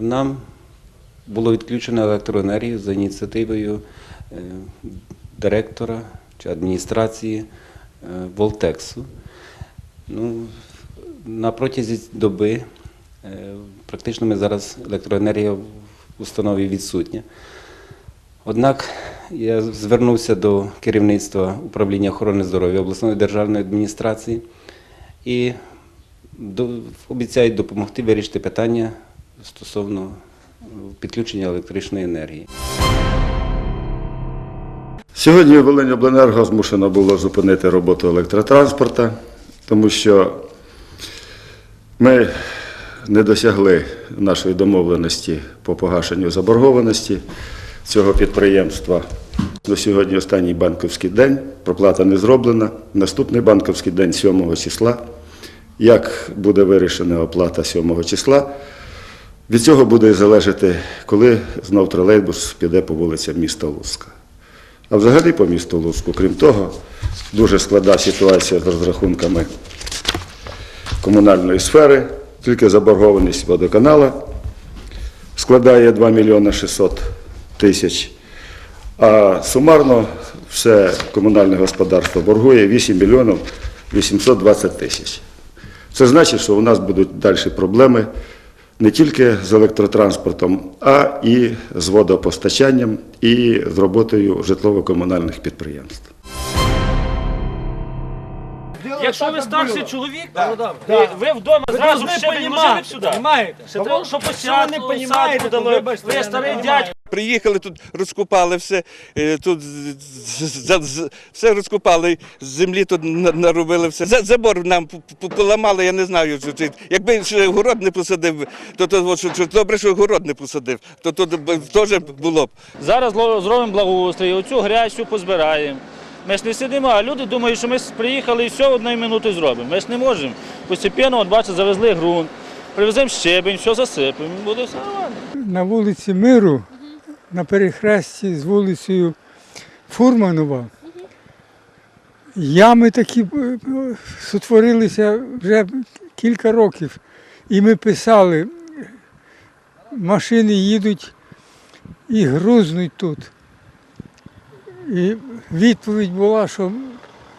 нам було відключено електроенергію за ініціативою е, директора чи адміністрації е, Волтексу. Ну, на протязі доби е, практично ми зараз електроенергія в установі відсутня. Однак я звернувся до керівництва управління охорони здоров'я обласної державної адміністрації і обіцяють допомогти вирішити питання стосовно е, підключення електричної енергії. Сьогодні Волиньобленерго змушено було зупинити роботу електротранспорта, тому що ми не досягли нашої домовленості по погашенню заборгованості цього підприємства. До сьогодні останній банківський день, проплата не зроблена. Наступний банківський день 7 числа. Як буде вирішена оплата 7 числа, від цього буде залежати, коли знов тролейбус піде по вулицям міста Луцька. А взагалі по місту Луцьку, крім того, дуже складна ситуація з розрахунками комунальної сфери, тільки заборгованість водоканала складає 2 мільйони 600 тисяч, а сумарно все комунальне господарство боргує 8 мільйонів 820 тисяч. Це значить, що у нас будуть далі проблеми не тільки з електротранспортом, а і з водопостачанням і з роботою житлово-комунальних підприємств. Якщо ви старший чоловік, ви, ви вдома зразу ще не можете сюди. Щоб Що ви садку вибачте, Ви старий дядько. Приїхали тут, розкопали все, е, тут все розкопали, з землі тут наробили все. Забор нам поламали, я не знаю. Якби ще город не посадив, то, то що, що добре, що город не посадив, то то теж було б. Зараз зробимо благоустрій, оцю грязь позбираємо. Ми ж не сидимо, а люди думають, що ми приїхали і все одної минути зробимо. Ми ж не можемо. Постепенно, от бачите, завезли ґрунт, привеземо щебень, все засипемо, буде все нормально. На вулиці Миру, на перехресті з вулицею Фурманова, ями такі е, сутворилися вже кілька років. І ми писали, машини їдуть і грузнуть тут. І відповідь була, що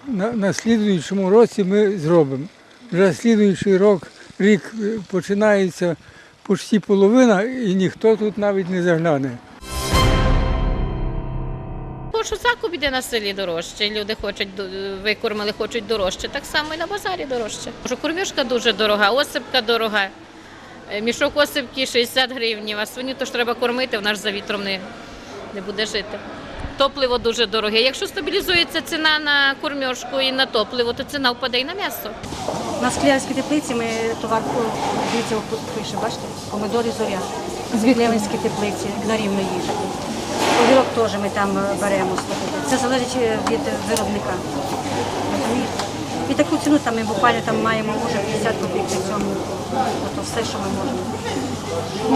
на, на слідуючому році ми зробимо. Вже слідуючий рок, рік е, починається почти половина, і ніхто тут навіть не загляне. Бо закуп іде на селі дорожче, люди хочуть викормили, хочуть дорожче, так само і на базарі дорожче. Кормішка дуже дорога, осипка дорога. Е, Мішок осипки 60 гривень, а свиню то ж треба кормити, вона ж за вітром не, не буде жити. Топливо дуже дороге. Якщо стабілізується ціна на кормьошку і на топливо, то ціна впаде і на м'ясо. На склярській теплиці ми товар пише, бачите, помидори зоря. З Клевенській теплиці на рівно їжджати. Огірок теж ми там е, беремо. Це залежить е, від виробника. І таку ціну там ми буквально там маємо може 50 копійок при цьому. Тобто все, що ми можемо.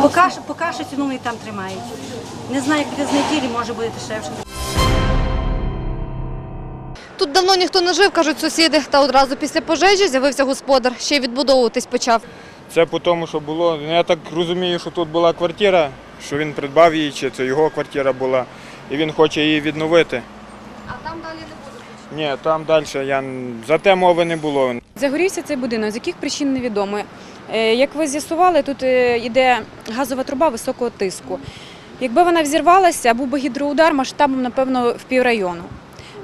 Поки, поки ціну вони там тримають. Не знаю, як буде з неділі, може буде дешевше. Тут давно ніхто не жив, кажуть сусіди, та одразу після пожежі з'явився господар, ще й відбудовуватись почав. Це по тому, що було. ну, Я так розумію, що тут була квартира, що він придбав її, чи це його квартира була, і він хоче її відновити. А там далі не буде. Ні, там далі я за те мови не було. Загорівся цей будинок, з яких причин невідомо. Е, Як ви з'ясували, тут е, йде газова труба високого тиску. Якби вона взірвалася, був би гідроудар масштабом, напевно, в піврайону.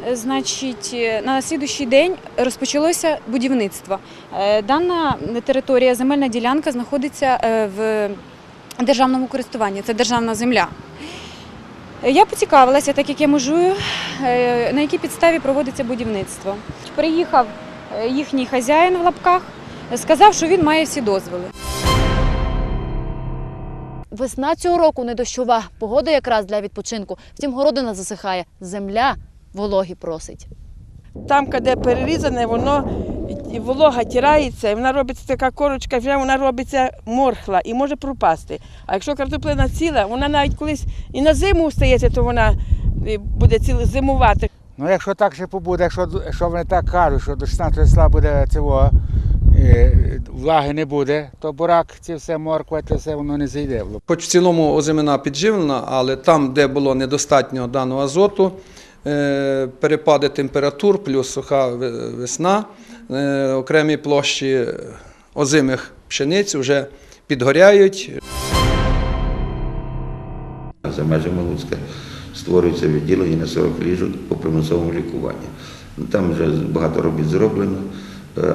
Е, Значить, е, на слідуючий день розпочалося будівництво. Е, Дана територія, земельна ділянка знаходиться в державному користуванні, це державна земля. Я поцікавилася, так як я межую, е, на якій підставі проводиться будівництво. Приїхав їхній хазяїн в лапках, сказав, що він має всі дозволи. Весна цього року не дощова, погода якраз для відпочинку. Втім, городина засихає, земля вологі просить. Там, де перерізане, воно волога тирається, і вона робиться така корочка, вже вона робиться морхла і може пропасти. А якщо картоплина ціла, вона навіть колись і на зиму стається, то вона е, буде ціл зимувати. Ну якщо так ще побуде, якщо, якщо вони так кажуть, що до 16 числа буде цього е, влаги не буде, то бурак, це все морква, це все воно не зайде. Хоч в цілому озимина підживлена, але там, де було недостатньо даного азоту, перепади температур, плюс суха весна, е, окремі площі озимих пшениць вже підгоряють, За межами Луцька створюється відділення на 40 ліжок по примусовому лікуванню. Ну, Там вже багато робіт зроблено, е,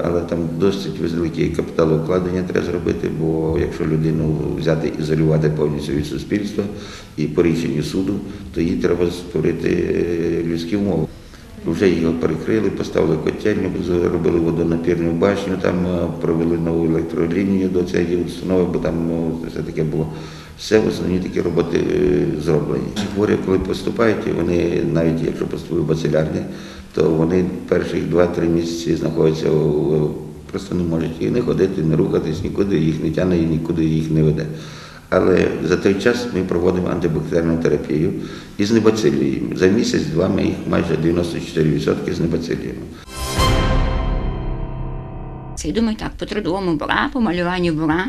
але там досить великі капіталовкладення треба зробити, бо якщо людину взяти ізолювати повністю від суспільства і по рішенню суду, то їй треба створити е, людські умови. Вже його перекрили, поставили котельню, зробили водонапірну башню, там е, провели нову електролінію до цієї установи, бо там все таке було. Все основні такі роботи е, зроблені. Хворі, коли поступають, вони навіть якщо поступують бацилярні, то вони перших 2-3 місяці знаходяться у- просто не можуть і не ходити, не рухатись, нікуди їх не тягне і нікуди їх не веде. Але за той час ми проводимо антибактеріальну терапію і знебацилюємо. За місяць-два ми їх майже 94% знебацилюємо. Це я думаю, так, по трудовому бура, по малюванню бура.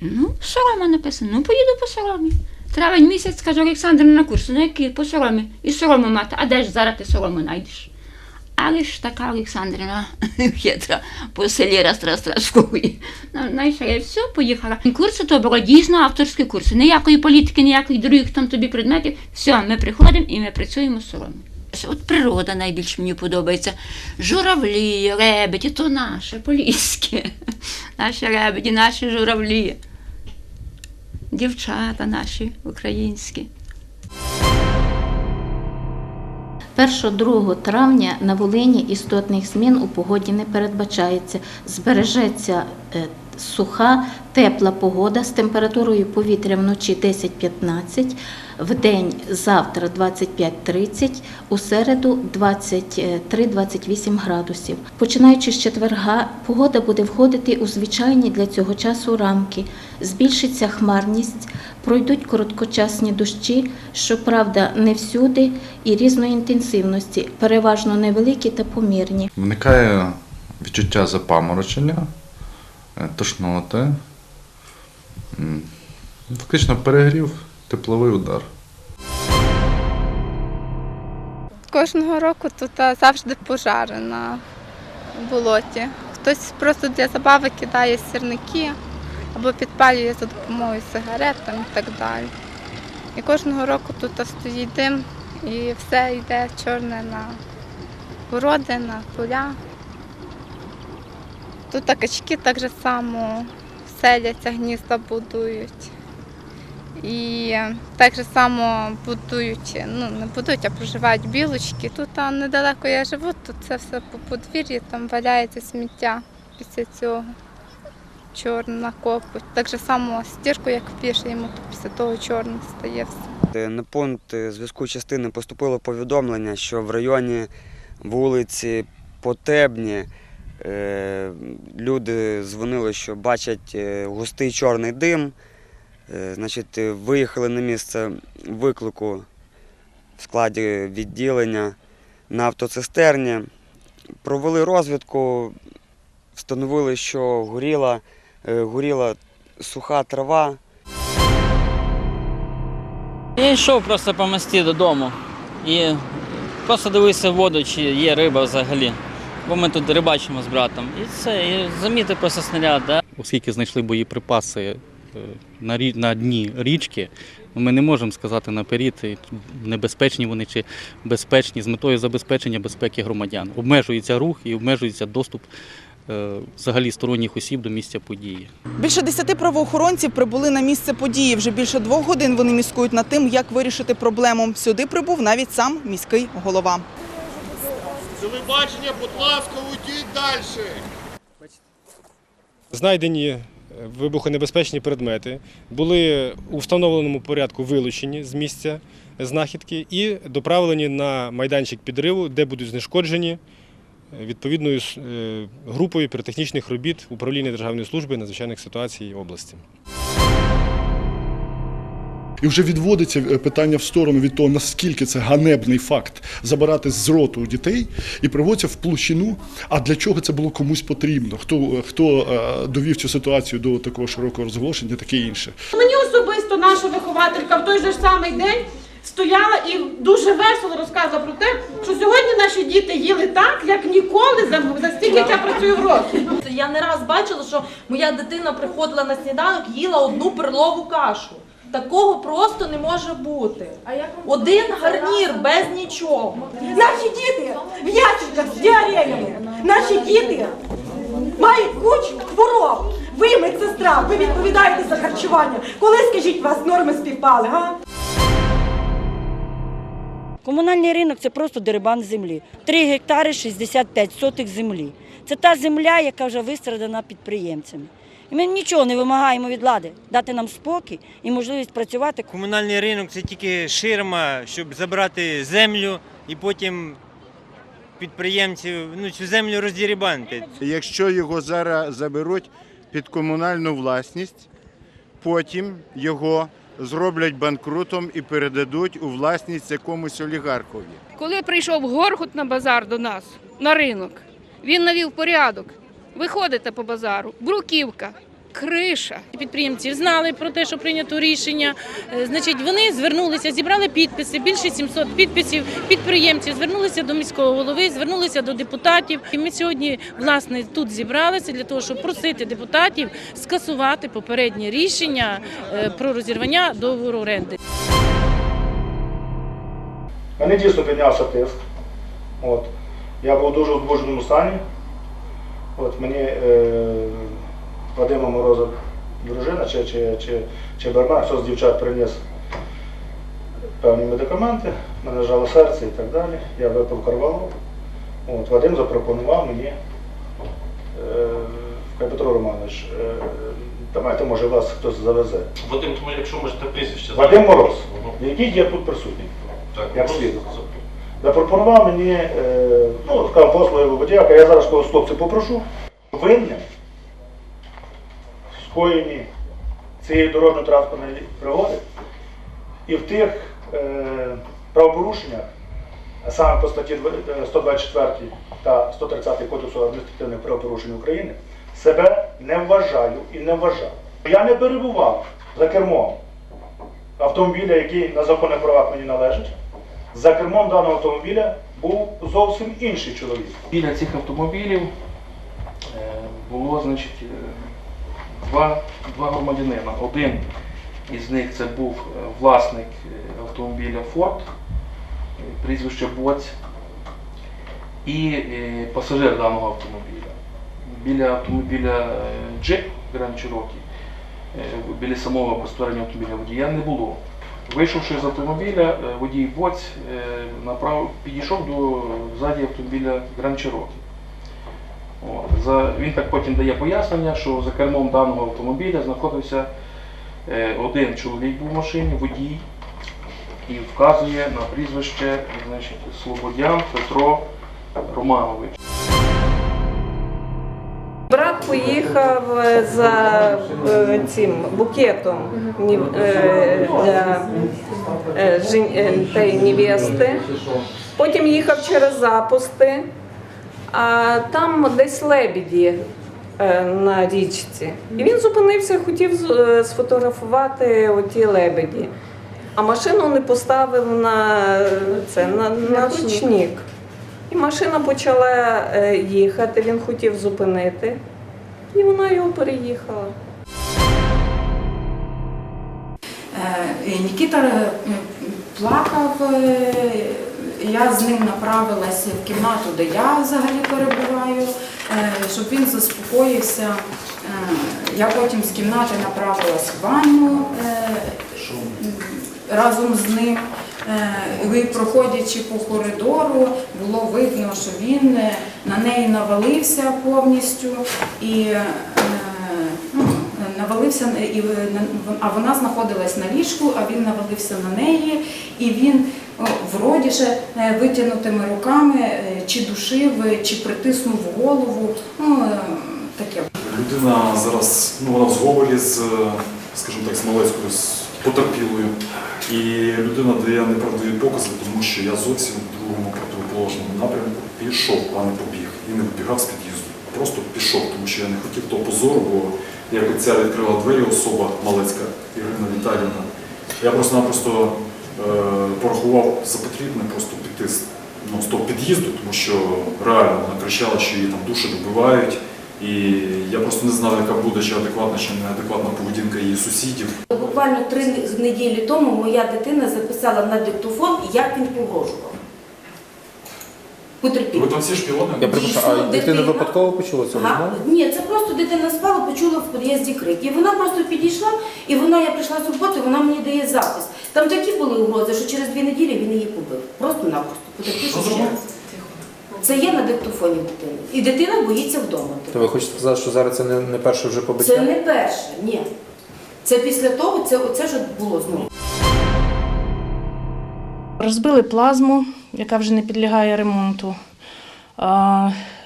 Ну, сорома написано, ну поїду по соромі. Травень місяць, каже Олександр на курсу, ну який по соромі. І сорому мати, а де ж зараз ти сорому знайдеш? Але ж така Олександрина хитра, по селі раз раз розкує. Ну, я все, поїхала. Курси то було дійсно авторські курси. Ніякої політики, ніяких других там тобі предметів. Все, ми приходимо і ми працюємо з соромі. От природа найбільше мені подобається. Журавлі, ребеді, то наше, поліське. Наші ребеді, наші журавлі. Дівчата наші українські. 1-2 травня на Волині істотних змін у погоді не передбачається. Збережеться е, суха, тепла погода з температурою повітря вночі 10-15, в день завтра 25-30, у середу 23-28 градусів. Починаючи з четверга, погода буде входити у звичайні для цього часу рамки. Збільшиться хмарність, пройдуть короткочасні дощі, щоправда, не всюди і різної інтенсивності, переважно невеликі та помірні. Виникає відчуття запаморочення, е, тошноти, фактично перегрів, тепловий удар. Кожного року тут завжди пожари на болоті. Хтось просто для забави кидає сірники або підпалює за допомогою сигарет там, і так далі. І кожного року тут стоїть дим і все йде чорне на городи, на поля. Тут качки так же само селяться, гнізда будують. І е, так же само будують, ну не будують, а проживають білочки. Тут а, недалеко я живу, тут це все по подвір'ї, там валяється сміття після цього. Чорна копоть. Так же само стірку, як впішуємо, то після того чорне стає все. На пункт е, зв'язку частини поступило повідомлення, що в районі вулиці Потебні е, люди дзвонили, що бачать е, густий чорний дим. Е, Значить, е, виїхали на місце виклику в складі відділення на автоцистерні, провели розвідку, встановили, що горіла, е, горіла суха трава. Я йшов просто по мості додому і просто дивився в воду, чи є риба взагалі. Бо ми тут рибачимо з братом. І це, і замітив просто снаряд. Да? Оскільки знайшли боєприпаси на, рі- на дні річки, ми не можемо сказати наперед, е, небезпечні вони чи безпечні з метою забезпечення безпеки громадян. Обмежується рух і обмежується доступ е, взагалі сторонніх осіб до місця події. Більше десяти правоохоронців прибули на місце події. Вже більше двох годин вони міскують над тим, як вирішити проблему. Сюди прибув навіть сам міський голова. Телебачення, будь ласка, уйдіть далі. Знайдені е, вибухонебезпечні предмети були у встановленому порядку вилучені з місця знахідки і доправлені на майданчик підриву, де будуть знешкоджені е, відповідною е, групою піротехнічних робіт управління Державної служби надзвичайних ситуацій області. І вже відводиться е, питання в сторону від того, наскільки це ганебний факт забирати з роту дітей і приводиться в площину. А для чого це було комусь потрібно? Хто, е, хто е, довів цю ситуацію до такого широкого розголошення, таке інше. Мені особисто наша вихователька в той же самий день стояла і дуже весело розказувала про те, що сьогодні наші діти їли так, як ніколи за, за стільки я працюю в році. Я не раз бачила, що моя дитина приходила на сніданок, їла одну перлову кашу. Такого просто не може бути. Один гарнір без нічого. Наші діти в ящиках з діареями. Наші діти мають кучу хвороб. Ви, медсестра, ви відповідаєте за харчування. Коли, скажіть, вас норми співпали, га? Комунальний ринок це просто дерибан землі. 3 гектари 65 сотих землі. Це та земля, яка вже вистрадана підприємцями. І ми нічого не вимагаємо від влади дати нам спокій і можливість працювати. Комунальний ринок це тільки ширма, щоб забрати землю і потім підприємців ну, цю землю роздірібанити. Якщо його зараз заберуть під комунальну власність, потім його зроблять банкрутом і передадуть у власність якомусь олігархові. Коли прийшов Горгут на базар до нас, на ринок, він навів порядок. Виходите по базару, бруківка, криша. Підприємці знали про те, що прийнято рішення. Е, Значить, вони звернулися, зібрали підписи, більше 700 підписів. Підприємці звернулися до міського голови, звернулися до депутатів. І ми сьогодні власне тут зібралися для того, щоб просити депутатів скасувати попереднє рішення е, про розірвання договору оренди. Мене дійсно піднявся тиск. От. Я був дуже в збудженому стані. От мені е, Вадима Мороза, дружина чи, чи, чи, чи бармен, хтось з дівчат приніс певні медикаменти, мене жало серце і так далі. Я випив карвалол. От, Вадим запропонував мені, е, Петро Романович, е, давайте, може, вас хтось завезе. Вадим, тому якщо можете прізвище Вадим Мороз, який є тут присутній. Як свідок. Запропонував мені, е, ну, сказав послуги водіяка, я зараз когось хлопців попрошу. Винним в скоєнні цієї дорожньо-транспортної пригоди і в тих е, правопорушеннях, а саме по статті е, 124 та 130 Кодексу адміністративних правопорушень України, себе не вважаю і не вважав. Я не перебував за кермом автомобіля, який на законних правах мені належить. За кермом даного автомобіля був зовсім інший чоловік. Біля цих автомобілів е, було значить, е, два, два громадянина. Один із них це був е, власник автомобіля е, прізвище Боць, і пасажир даного автомобіля. Біля автомобіля Grand Cherokee, е, біля самого безпосереднього автомобіля водія не було. Вийшовши з автомобіля, е, водій Боць е, направ, підійшов до ззаді автомобіля Cherokee. За, він так потім дає пояснення, що за кермом даного автомобіля знаходився е, один чоловік був в машині, водій, і вказує на прізвище значить, Слободян Петро Романович. Брат поїхав е, за е, цим букетом е, для невести. Потім їхав через запусти, а там десь лебіді на річці. І він зупинився, хотів сфотографувати оті лебеді. А машину не поставив на це на, на ручник. І машина почала е, їхати, він хотів зупинити, і вона його переїхала. Е, Нікіта е, плакав, я з ним направилася в кімнату, де я взагалі перебуваю, щоб він заспокоївся. Я потім з кімнати направилась в ванну разом з ним. Е, І проходячи по коридору, було видно, що він е, на неї навалився повністю і е, ну, навалився, і, а вона знаходилась на ліжку, а він навалився на неї, і він вроді ще витягнутими руками чи душив, чи притиснув голову. Ну, таке. Людина зараз ну, вона в зговорі з, скажімо так, з Малецькою, потерпілою. І людина дає неправдиві покази, тому що я зовсім в другому противоположному напрямку пішов, а не побіг. І не вибігав з під'їзду. Просто пішов, тому що я не хотів того позору, бо як ця відкрила двері особа Малецька Ірина Віталіївна. Я просто-напросто е, порахував за потрібне просто піти з, ну, з того під'їзду, тому що реально вона кричала, що її там душі добивають. І я просто не знав, яка буде чи адекватна, чи неадекватна поведінка її сусідів. Буквально три неділі тому моя дитина записала на диктофон, як він погрожував. Потерпіли. Ви там всі шпіони? Я перепрошую, а дитина дитина- випадково почула цю Ага. Ні, це просто дитина спала, почула в під'їзді крик. І вона просто підійшла, і вона, я прийшла з роботи, вона мені дає запис. Там такі були угрози, що через дві неділі він її побив. Просто-напросто. Потерпівши ще. Це є на диктофоні дитини. І дитина боїться вдома. То ви хочете сказати, що зараз це не, не перше вже побиття? Це не перше, ні. Це після того, це оце ж було знову. Розбили плазму, яка вже не підлягає ремонту.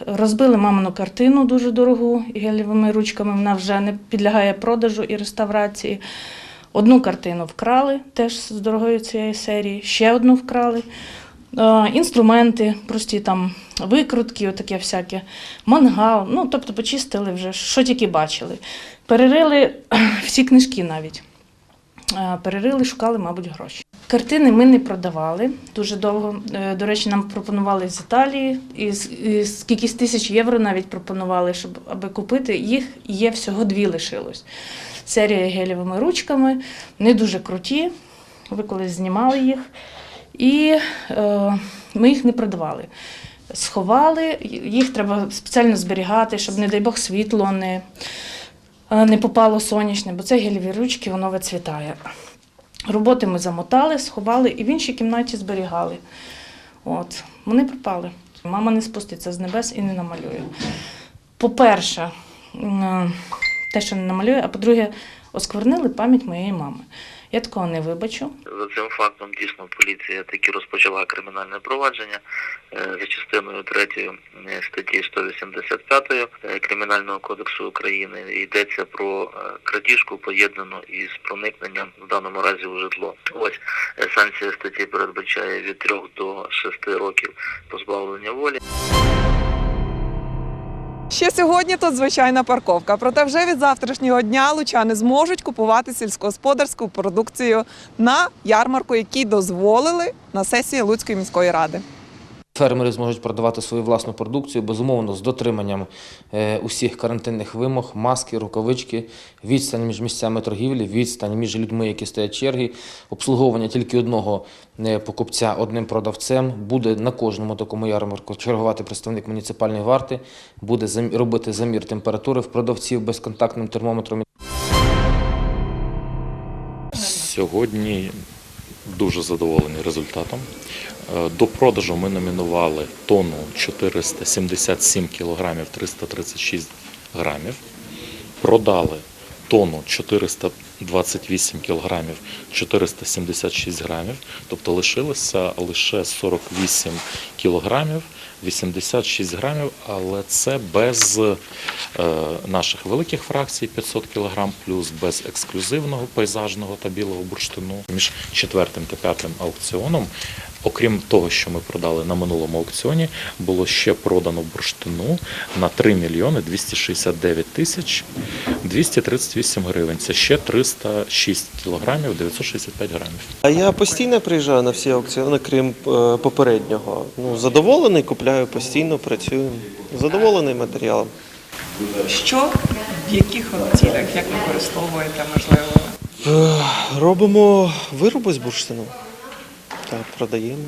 Розбили мамину картину дуже дорогу гелєвими ручками. Вона вже не підлягає продажу і реставрації. Одну картину вкрали теж з дорогої цієї серії, ще одну вкрали. А, Інструменти, прості там викрутки, отаке всяке, мангал. Ну, тобто почистили вже, що тільки бачили. Перерили всі книжки навіть. Е, Перерили, шукали, мабуть, гроші. Картини ми не продавали дуже довго. Е, До речі, нам пропонували з Італії, і і тисяч євро навіть пропонували, щоб аби купити. Їх є всього дві лишилось. Серія гелєвими ручками, не дуже круті. Ви колись знімали їх. І е, ми їх не продавали. Сховали, їх треба спеціально зберігати, щоб, не дай Бог, світло не, е, не попало сонячне, бо це гелєві ручки, воно вицвітає. Роботи ми замотали, сховали і в іншій кімнаті зберігали. От. Вони пропали. Мама не спуститься з небес і не намалює. По-перше, те, що не намалює, а по-друге, осквернили пам'ять моєї мами. Я такого не вибачу. За цим фактом дійсно поліція таки розпочала кримінальне провадження е, за частиною 3 статті 185 е, Кримінального кодексу України. Йдеться про е, крадіжку поєднану із проникненням в даному разі у житло. Ось е, санкція статті передбачає від 3 до 6 років позбавлення волі. Ще сьогодні тут звичайна парковка. Проте вже від завтрашнього дня лучани зможуть купувати сільськогосподарську продукцію на ярмарку, який дозволили на сесії Луцької міської ради. Фермери зможуть продавати свою власну продукцію, безумовно, з дотриманням е, усіх карантинних вимог, маски, рукавички, відстань між місцями торгівлі, відстань між людьми, які стоять черги, обслуговування тільки одного е, покупця одним продавцем. Буде на кожному такому ярмарку чергувати представник муніципальної варти, буде робити замір температури в продавців безконтактним термометром. Сьогодні дуже задоволені результатом. Е, До продажу ми номінували тонну 477 кілограмів 336 грамів. Продали тонну 428 кілограмів 476 грамів, тобто лишилося лише 48 кілограмів 86 грамів, але це без е, наших великих фракцій 500 кілограм, плюс без ексклюзивного пейзажного та білого бурштину. Між четвертим та п'ятим аукціоном, окрім того, що ми продали на минулому аукціоні, було ще продано бурштину на 3 мільйони 269 тисяч 238 гривень. Це ще 306 кілограмів 965 грамів. А я постійно приїжджаю на всі аукціони, крім е, попереднього. Ну, задоволений, купляю постійно, працюю. Задоволений матеріалом. Що в яких цілях, як використовуєте, можливо? Е, Робимо вироби з бурштину. Так, продаємо.